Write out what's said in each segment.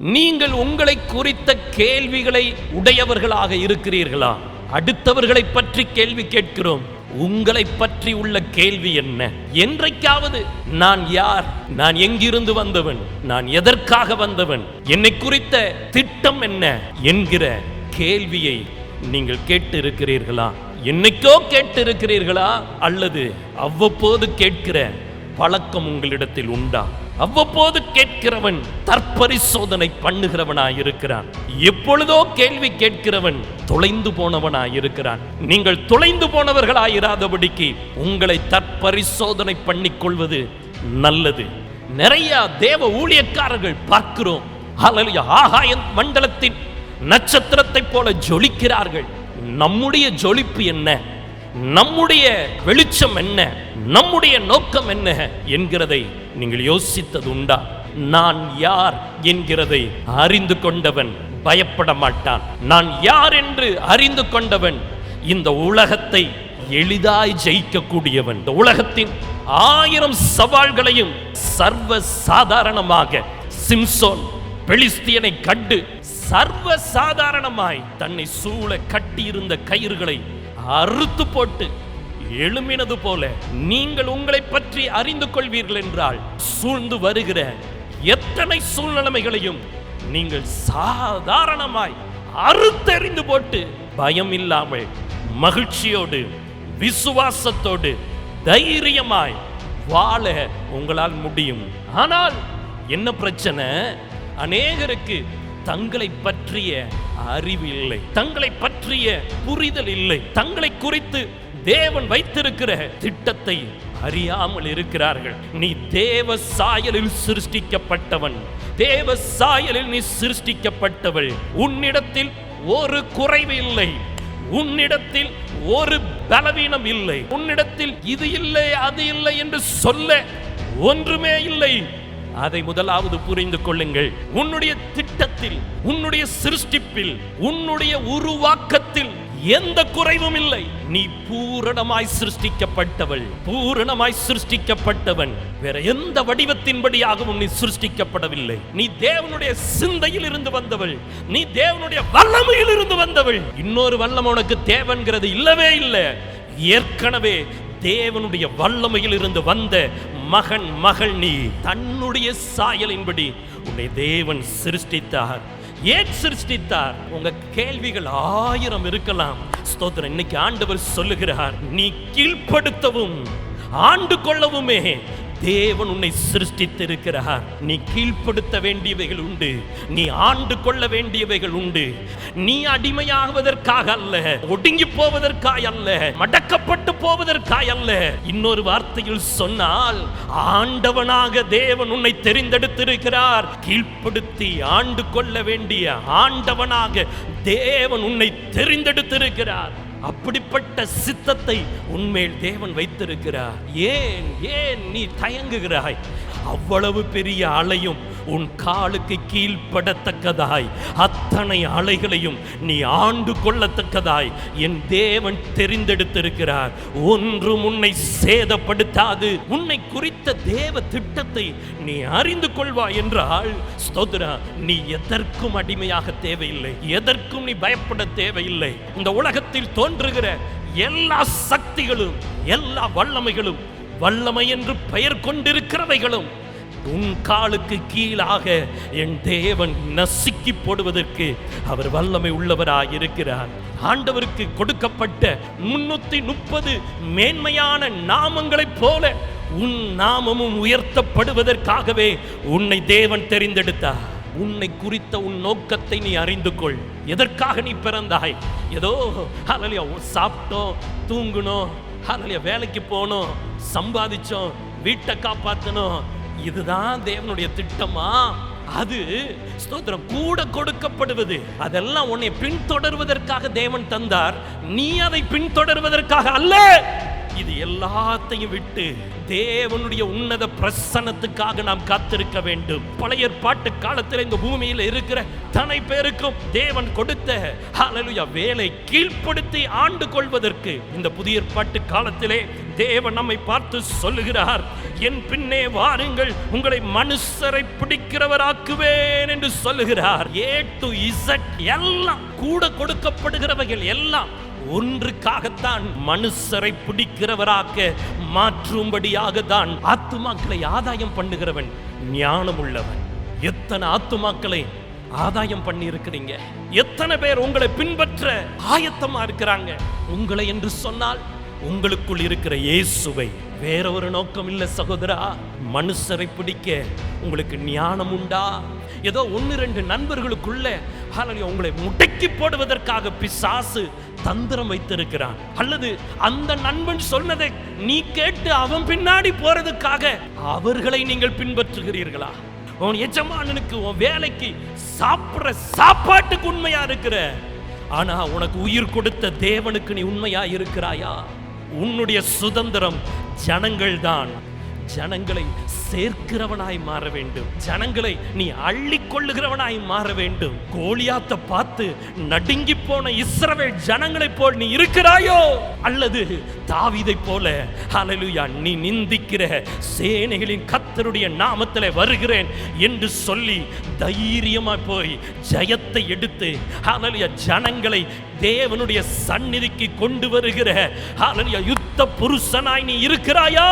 நீங்கள் உங்களை குறித்த கேள்விகளை உடையவர்களாக இருக்கிறீர்களா? அடுத்தவர்களை பற்றி கேள்வி கேட்கிறோம். உங்களை பற்றி உள்ள கேள்வி என்ன? என்றைக்காவது நான் யார்? நான் எங்கிருந்து வந்தவன்? நான் எதற்காக வந்தவன்? என்னை குறித்த திட்டம் என்ன? என்கிற கேள்வியை நீங்கள் கேட்டு இருக்கிறீர்களா என்னைக்கோ கேட்டு இருக்கிறீர்களா அல்லது அவ்வப்போது கேட்கிற பழக்கம் உங்களிடத்தில் உண்டா? அவ்வப்போது கேட்கிறவன் தற்பரிசோதனை பண்ணுகிறவனாய் இருக்கிறான் எப்பொழுதோ கேள்வி கேட்கிறவன் தொலைந்து போனவனாய் இருக்கிறான் நீங்கள் தொலைந்து போனவர்களாயிராதபடிக்கு உங்களை தற்பரிசோதனை பண்ணி கொள்வது நல்லது. நிறைய தேவ ஊழியக்காரர்கள் பார்க்கிறோம். ஆகாய மண்டலத்தின் நட்சத்திரத்தைப் போல ஜொலிக்கிறார்கள். நம்முடைய ஜொலிப்பு என்ன? நம்முடைய வெளிச்சம் என்ன? நம்முடைய நோக்கம் என்ன? என்கிறதை நீங்கள் யோசித்தது உண்டா நான் யார் என்கிறதை அறிந்து கொண்டவன் பயப்பட மாட்டான். நான் யார் என்று அறிந்து கொண்டவன் இந்த உலகத்தை எளிதாய் ஜெயிக்கக்கூடியவன். இந்த உலகத்தின் ஆயிரம் சவால்களையும் சர்வ சாதாரணமாக சிம்சோன் பெலிஸ்தியனை கண்டு சர்வ சாதாரணமாய் தன்னை சூழ கட்டியிருந்த கயிறுகளை அறுத்து போட்டு எழுமினது போல நீங்கள் உங்களை பற்றி அறிந்து கொள்வீர்கள் என்றால் சூழ்ந்து வருகிற எத்தனை சூழ்நிலைமைகளையும் நீங்கள் சாதாரணமாய் அறுத்தெறிந்து போட்டு பயம் இல்லாமல் மகிழ்ச்சியோடு விசுவாசத்தோடு தைரியமாய் வாழ உங்களால் முடியும். ஆனால் என்ன பிரச்சனை? அநேகருக்கு தங்களை பற்றிய அறிவு இல்லை. தங்களை பற்றிய புரிதல் இல்லை. தங்களை குறித்து தேவன் வைத்திருக்கிற திட்டத்தை அறியாமல் இருக்கிறார்கள். நீ தேவ சாயலில் சிருஷ்டிக்கப்பட்டவன். தேவ சாயலில் நீ சிருஷ்டிக்கப்பட்டவள். உன்னிடத்தில் ஒரு குறைவு இல்லை. உன்னிடத்தில் ஒரு பலவீனம் இல்லை. உன்னிடத்தில் இது இல்லை அது இல்லை என்று சொல்ல ஒன்றுமே இல்லை. அதை முதலாவது புரிந்து கொள்ளுங்கள். உன்னுடைய திட்டத்தில் உன்னுடைய சிருஷ்டிப்பில் உன்னுடைய உருவாக்கத்தில் எந்த குறைவும் இல்லை. நீ பூரணமாய் சிருஷ்டிக்கப்பட்டவள் பூரணமாய் சிருஷ்டிக்கப்பட்டவன். வேற எந்த வடிவத்தின்படியாகவும் நீ சிருஷ்டிக்கப்படவில்லை. நீ தேவனுடைய சிந்தையில் இருந்து வந்தவள். நீ தேவனுடைய வல்லமையில் இருந்து வந்தவள். இன்னொரு வல்லம் உனக்கு தேவன்கிறது இல்லவே இல்லை. ஏற்கனவே தேவனுடைய வல்லமையில் இருந்து வந்த மகன் மகள் நீ. தன்னுடைய சாயலின்படி உன்னை தேவன் சிருஷ்டித்தார். ஏன் சிருஷ்டித்தார்? உங்க கேள்விகள் ஆயிரம் இருக்கலாம். ஸ்தோத்திரம் இன்னைக்கு ஆண்டவர் சொல்லுகிறார் நீ கீழ்ப்படுத்தவும் ஆண்டு கொள்ளவுமே. தேவன் உன்னை சிருஷ்டித்திருக்கிறார். நீ கீழ்ப்படுத்த வேண்டியவைகள் உண்டு. நீ ஆண்டு கொள்ள வேண்டியவைகள் உண்டு. நீ அடிமையாகுவதற்காக அல்ல ஒடுங்கி போவதற்காய் அல்ல மடக்கப்பட்டு போவதற்காய் அல்ல. இன்னொரு வார்த்தையில் சொன்னால் ஆண்டவனாக தேவன் உன்னை தெரிந்தெடுத்திருக்கிறார். கீழ்ப்படுத்தி ஆண்டு கொள்ள வேண்டிய ஆண்டவனாக தேவன் உன்னை தெரிந்தெடுத்திருக்கிறார். அப்படிப்பட்ட சித்தத்தை உன்மேல் தேவன் வைத்திருக்கிறார். ஏன் ஏன் நீ தயங்குகிறாய்? அவ்வளவு பெரிய அலையும் உன் காலுக்கு கீழ்ப்படத்தக்கதாய். அத்தனை அலைகளையும் நீ ஆண்டு கொள்ளத்தக்கதாய். என் தேவன் தெரிந்தெடுத்திருக்கிறார். ஒன்றும் உன்னை சேதப்படுத்தாது. உன்னை குறித்த தேவ திட்டத்தை நீ அறிந்து கொள்வாய் என்றால் ஸ்தோத்ரா நீ எதற்கும் அடிமையாக தேவையில்லை. எதற்கும் நீ பயப்பட தேவையில்லை. இந்த உலகத்தில் தோன்றுகிற எல்லா சக்திகளும் எல்லா வல்லமைகளும் வல்லமை என்று பெயர் கொண்டிருக்கிறவைகளும் உன் காலுக்கு கீழாக என் தேவன் நசுக்கி போடுவதற்கு அவர் வல்லமை உள்ளவராய் இருக்கிறார் ஆண்டவருக்கு கொடுக்கப்பட்ட முன்னூத்தி முப்பது மேன்மையான நாமங்களைப் போல உன் நாமமும் உயர்த்தப்படுவதற்காகவே உன்னை தேவன் தெரிந்தெடுத்தார். உன்னை குறித்த உன் நோக்கத்தை நீ அறிந்து கொள். எதற்காக நீ பிறந்தாய்? ஏதோ ஹalleluya சாப்பிட்டோம் தூங்குனோம் ஹalleluya வேலைக்கு போனோம் சம்பாதிச்சோம் வீட்டை காப்பாற்றணும் இதுதான் தேவனுடைய திட்டமா? அது ஸ்தோத்திரம் கூட கொடுக்கப்படுவது. அதெல்லாம் உன்னை பின்தொடர்வதற்காக தேவன் தந்தார். நீ அதை பின்தொடர்வதற்காக அல்ல. இது எல்லாத்தையும் விட்டு தேவனுடைய உன்னத பிரசன்னத்துக்காக நாம் காத்திருக்க வேண்டும். பழைய பாட்டு காலத்தில் இந்த பூமியில் இருக்கிற தனை பேருக்கும் தேவன் கொடுத்த ஹalleluya வேலை கீழ்ப்படுத்தி ஆண்டு கொள்வதற்கு இந்த புதிய பாட்டு காலத்திலே தேவன் நம்மை பார்த்து சொல்லுகிறார் என் பின்னே வாருங்கள் உங்களை மனுஷரை பிடிக்கிறவராக்குவேன் என்று சொல்லுகிறார். ஏ டு இசட் எல்லாம் கூட கொடுக்கப்படுகிறவைகள் எல்லாம் ஒன்றுக்காகத்தான் மனுஷரை பிடிக்கிறவராக மாற்றும்படியாக தான் ஆத்துமாக்களை ஆதாயம் பண்ணுகிறவன் ஞானம் உள்ளவன் எத்தனை ஆத்துமாக்களை ஆதாயம் பண்ணி இருக்கிறீங்க எத்தனை பேர் உங்களை பின்பற்ற ஆயத்தமா இருக்கிறாங்க? உங்களை என்று சொன்னால் உங்களுக்குள் இருக்கிற இயேசுவை வேற ஒரு நோக்கம் இல்லை சகோதரா. மனுஷரை பிடிக்க உங்களுக்கு ஞானம் உண்டா? ஏதோ ஒன்று ரெண்டு நண்பர்களுக்குள்ள உங்களை முடக்கி போடுவதற்காக பிசாசு தந்திரம் வைத்திருக்கிறான். அல்லது அந்த நண்பன் சொன்னதை நீ கேட்டு அவன் பின்னாடி போறதுக்காக அவர்களை நீங்கள் பின்பற்றுகிறீர்களா? உன் எஜமானனுக்கு உன் வேலைக்கு சாப்பிட்ற சாப்பாட்டுக்கு உண்மையா இருக்கிற? ஆனா உனக்கு உயிர் கொடுத்த தேவனுக்கு நீ உண்மையா இருக்கிறாயா? உன்னுடைய சுதந்திரம் ஜனங்கள் தான் ஜனங்களை சேர்க்கிறவனாய் மாற வேண்டும். ஜனங்களை நீ அள்ளி கொள்ளுகிறவனாய் மாற வேண்டும். கோழியாத்த பார்த்து நடுங்கி போன இஸ்ரவேல் ஜனங்களைப் போல் நீ இருக்கிறாயோ? அல்லது தாவிதை போல அலலுயா நீ நிந்திக்கிற சேனைகளின் கத்தருடைய நாமத்தில் வருகிறேன் என்று சொல்லி தைரியமா போய் ஜெயத்தை எடுத்து அலலுயா ஜனங்களை தேவனுடைய சந்நிதிக்கு கொண்டு வருகிற அலலுயா யுத்த புருஷனாய் நீ இருக்கிறாயா?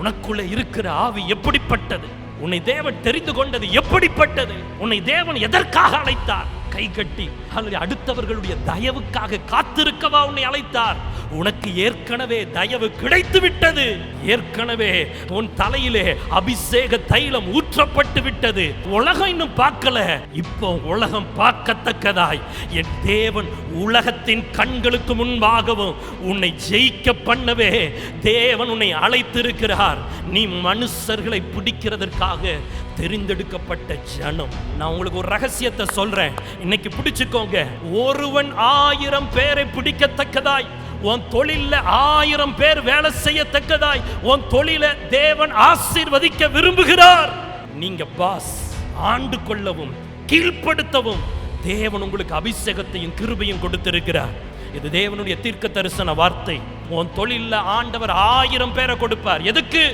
உனக்குள்ள இருக்கிற ஆவி எப்படிப்பட்டது? உன்னை தேவன் தெரிந்து கொண்டது எப்படிப்பட்டது? உன்னை தேவன் எதற்காக அழைத்தார்? கை கட்டி அல்லது அடுத்தவர்களுடைய தயவுக்காக காத்திருக்கவா உன்னை அழைத்தார்? உனக்கு ஏற்கனவே தயவு கிடைத்து விட்டது ஏற்கனவே உன் தலையிலே அபிஷேக தைலம் ஊற்றப்பட்டு விட்டது. உலகம் இன்னும் பார்க்கல. இப்போ உலகம் பார்க்கத்தக்கதாய். என் தேவன் உலகத்தின் கண்களுக்கு முன்பாகவும் உன்னை ஜெயிக்க பண்ணவே தேவன் உன்னை அழைத்திருக்கிறார். நீ மனுஷர்களை பிடிக்கிறதற்காக தெரிந்தெடுக்கப்பட்ட ஜனம். நான் உங்களுக்கு ஒரு ரகசியத்தை சொல்றேன். இன்னைக்கு பிடிச்சுக்கோங்க. ஒருவன் ஆயிரம் பேரை பிடிக்கத்தக்கதாய். உன் தொழிலில் ஆயிரம் பேர் வேலை செய்யத்தக்கதாய் உன் தொழில தேவன் ஆசீர்வதிக்க விரும்புகிறார். நீங்க பாஸ் ஆண்டு கொள்ளவும் கீழ்ப்படுத்தவும் தேவன் உங்களுக்கு அபிஷேகத்தையும் கிருபையும் கொடுத்திருக்கிறார். இது தேவனுடைய தீர்க்க தரிசன வார்த்தை. உன் தொழிலில் ஆண்டவர் ஆயிரம் பேரை கொடுப்பார். எதுக்கு?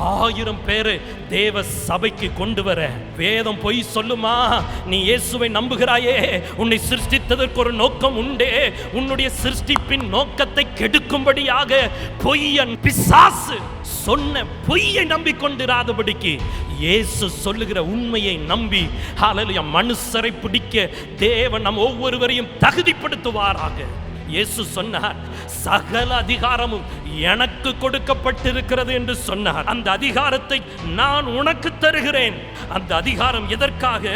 ஆயிரம் பேர் தேவ சபைக்கு கொண்டு வர. வேதம் பொய் சொல்லுமா? நீ இயேசுவை நம்புகிறாயே. உன்னை சிருஷ்டித்ததற்கு ஒரு நோக்கம் உண்டே. உன்னுடைய சிருஷ்டிப்பின் நோக்கத்தை கெடுக்கும்படியாக பொய்யன் பிசாசு சொன்ன பொய்யை நம்பிக்கொண்டிராதபடிக்கு இயேசு சொல்லுகிற உண்மையை நம்பி ஹalleluya மனுஷரை பிடிக்க தேவன் நம் ஒவ்வொருவரையும் தகுதிப்படுத்துவாராக. இயேசு சொன்னார் சகல அதிகாரமும் எனக்கு கொடுக்கப்பட்டிருக்கிறது என்று சொன்னார். அந்த அதிகாரத்தை நான் உனக்கு தருகிறேன். அந்த அதிகாரம் எதற்காக?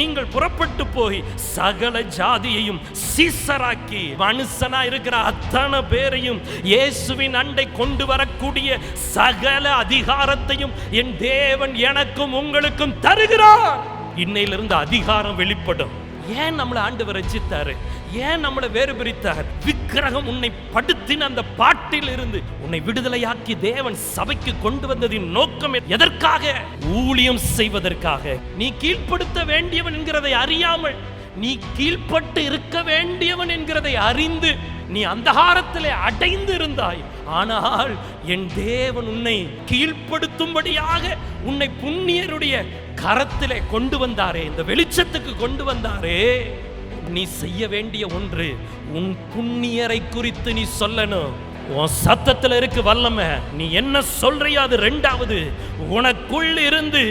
நீங்கள் புறப்பட்டு போய் சகல ஜாதியையும் சீசராக்கி மனுஷனா இருக்கிற அத்தனை பேரையும் இயேசுவின் அண்டை கொண்டு வரக்கூடிய சகல அதிகாரத்தையும் என் தேவன் எனக்கும் உங்களுக்கும் தருகிறார். இன்னையிலிருந்து அதிகாரம் வெளிப்படும். ஏன் நம்மளை ஆண்டவர் ரசித்தாரு ஏன் நம்மளை வேறு பிரித்தார் விக்கிரகம் உன்னை படுத்தின அந்த பாட்டில் இருந்து உன்னை விடுதலையாக்கி தேவன் சபைக்கு கொண்டு வந்ததின் நோக்கம் எதற்காக? ஊழியம் செய்வதற்காக. நீ கீழ்ப்படுத்த வேண்டியவன் என்கிறதை அறியாமல் நீ கீழ்ப்பட்டு இருக்க வேண்டியவன் என்கிறதை அறிந்து நீ அந்தகாரத்திலே அடைந்து இருந்தாய் ஆனால் என் தேவன் உன்னை கீழ்ப்படுத்தும்படியாக உன்னை புண்ணியருடைய கரத்திலே கொண்டு வந்தாரே இந்த வெளிச்சத்துக்கு கொண்டு வந்தாரே. நீ செய்ய வேண்டிய ஒன்று உன் புண்ணியரை குறித்து நீ சொல்லணும். உன் சத்தத்துல இருக்கு வல்லமை. நீ என்ன சொல்றியா அது ரெண்டாவது. உனக்குள் இருந்து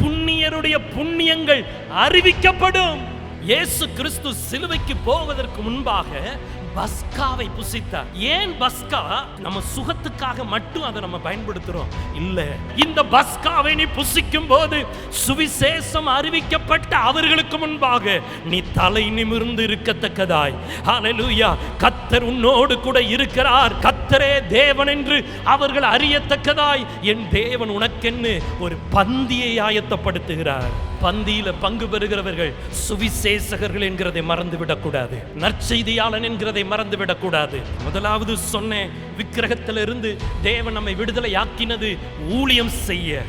புண்ணியருடைய புண்ணியங்கள் அறிவிக்கப்படும். இயேசு கிறிஸ்து சிலுவைக்கு போவதற்கு முன்பாக பஸ்காவை புசித்தார். ஏன் பஸ்கா? நம்ம சுகத்துக்காக மட்டும் அதை நம்ம பயன்படுத்துறோம். இல்ல இந்த பஸ்காவை நீ புசிக்கும் போது சுவிசேஷம் அறிவிக்கப்பட்ட அவர்களுக்கு முன்பாக நீ தலை நிமிர்ந்து இருக்கத்தக்கதாய். ஹalleluya கத்தர் உன்னோடு கூட இருக்கிறார். கத்தரே தேவன் என்று அவர்கள் அறியத்தக்கதாய். என் தேவன் உனக்கென்னு ஒரு பந்தியை ஆயத்தப்படுத்துகிறார். பந்தியில பங்கு பெறுகிறவர்கள் சுவிசேஷகர்கள் என்கிறதை மறந்து விடக்கூடாது நற்செய்தியாளன் என்கிறதை மறந்து விடக்கூடாது முதலாவது சொன்னேன் விக்கிரகத்திலிருந்து தேவன் நம்மை விடுதலை ஆக்கினது ஊழியம் செய்ய.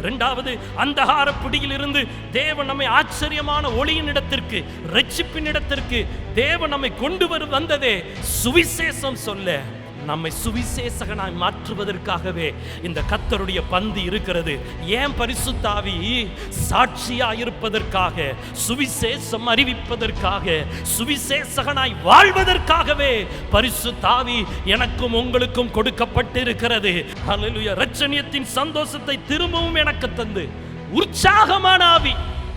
இரண்டாவது அந்தகார பிடியிலிருந்து தேவன் நம்மை ஆச்சரியமான ஒளியின் இடத்திற்கு ரட்சிப்பின் இடத்திற்கு தேவன் நம்மை கொண்டு வரு வந்ததே சுவிசேஷம் சொல்ல. நம்மை சுவிசேஷகனாய் மாற்றுவதற்காகவே இந்த கத்தருடைய பந்து இருக்கிறது. ஏன் பரிசுத்தாவி? சாட்சியா இருப்பதற்காக சுவிசேஷம் அறிவிப்பதற்காக சுவிசேஷகனாய் வாழ்வதற்காகவே பரிசுத்தாவி எனக்கும் உங்களுக்கும் கொடுக்கப்பட்டு இருக்கிறது ரச்சனியத்தின் சந்தோஷத்தை திரும்பவும் எனக்கு தந்து. உற்சாகமான ஆவி.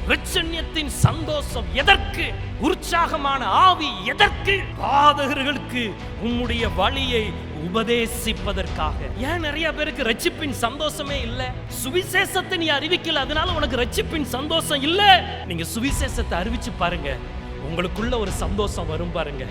ரட்சண்யத்தின் சந்தோஷம் எதற்கு? உற்சாகமான ஆவி எதற்கு? பாதகர்களுக்கு உம்முடைய வழியை உபதேசிப்பதற்காக. ஏன் நிறைய பேருக்கு ரட்சிப்பின் சந்தோஷமே இல்ல? சுவிசேஷத்தை நீ அறிவிக்கல அதனால உனக்கு ரட்சிப்பின் சந்தோஷம் இல்ல? நீங்க சுவிசேஷத்தை அறிவிச்சு பாருங்க. உங்களுக்குள்ள ஒரு சந்தோஷம் வரும் பாருங்க.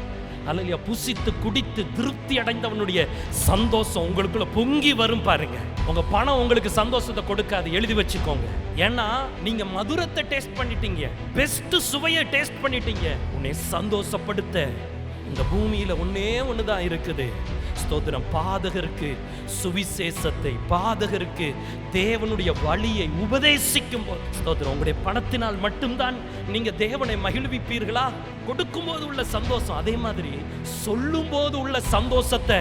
அல்லையா புசித்து குடித்து திருப்தி அடைந்தவனுடைய சந்தோஷம் உங்களுக்குள்ள பொங்கி வரும் பாருங்க. உங்க பணம் உங்களுக்கு சந்தோஷத்தை கொடுக்காது எழுதி வச்சுக்கோங்க. ஏன்னா நீங்க மதுரத்தை டேஸ்ட் பண்ணிட்டீங்க. பெஸ்ட் சுவையை டேஸ்ட் பண்ணிட்டீங்க. உன்னை சந்தோஷப்படுத்த. இந்த பூமியில ஒன்னே ஒண்ணுதான் இருக்குது. ஸ்தோத்திரம். பாதகருக்கு சுவிசேஷத்தை பாதகருக்கு தேவனுடைய வழியை உபதேசிக்கும் போது ஸ்தோத்திரம் உங்களுடைய பணத்தினால் மட்டும்தான் நீங்க தேவனை மகிழ்விப்பீர்களா? கொடுக்கும்போது உள்ள சந்தோஷம் அதே மாதிரி சொல்லும் போது உள்ள சந்தோஷத்தை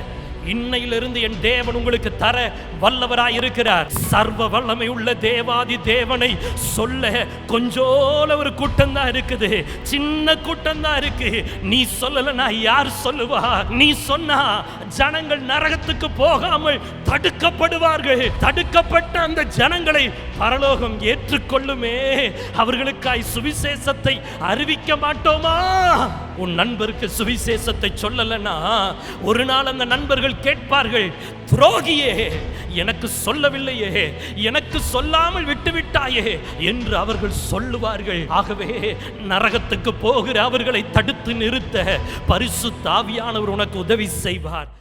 இன்னையிலிருந்து என் தேவன் உங்களுக்கு தர வல்லவராய் இருக்கிறார். சர்வ வல்லமை உள்ள தேவாதி தேவனை சொல்ல கொஞ்சோல ஒரு கூட்டம் தான் இருக்குது. சின்ன கூட்டம் தான் இருக்கு. நீ சொல்லலனா யார் சொல்லுவா? நீ சொன்னா ஜனங்கள் நரகத்துக்கு போகாமல் தடுக்கப்படுவார்கள். தடுக்கப்பட்ட அந்த ஜனங்களை பரலோகம் ஏற்றுக்கொள்ளுமே. அவர்களுக்காய் சுவிசேஷத்தை அறிவிக்க மாட்டோமா? உன் நண்பருக்கு சுவிசேஷத்தை சொல்லலன்னா ஒரு நாள் அந்த நண்பர்கள் கேட்பார்கள் துரோகியே எனக்கு சொல்லவில்லையே எனக்கு சொல்லாமல் விட்டுவிட்டாயே என்று அவர்கள் சொல்லுவார்கள். ஆகவே நரகத்துக்கு போகிற அவர்களை தடுத்து நிறுத்த பரிசு தாவியானவர் உனக்கு உதவி செய்வார்.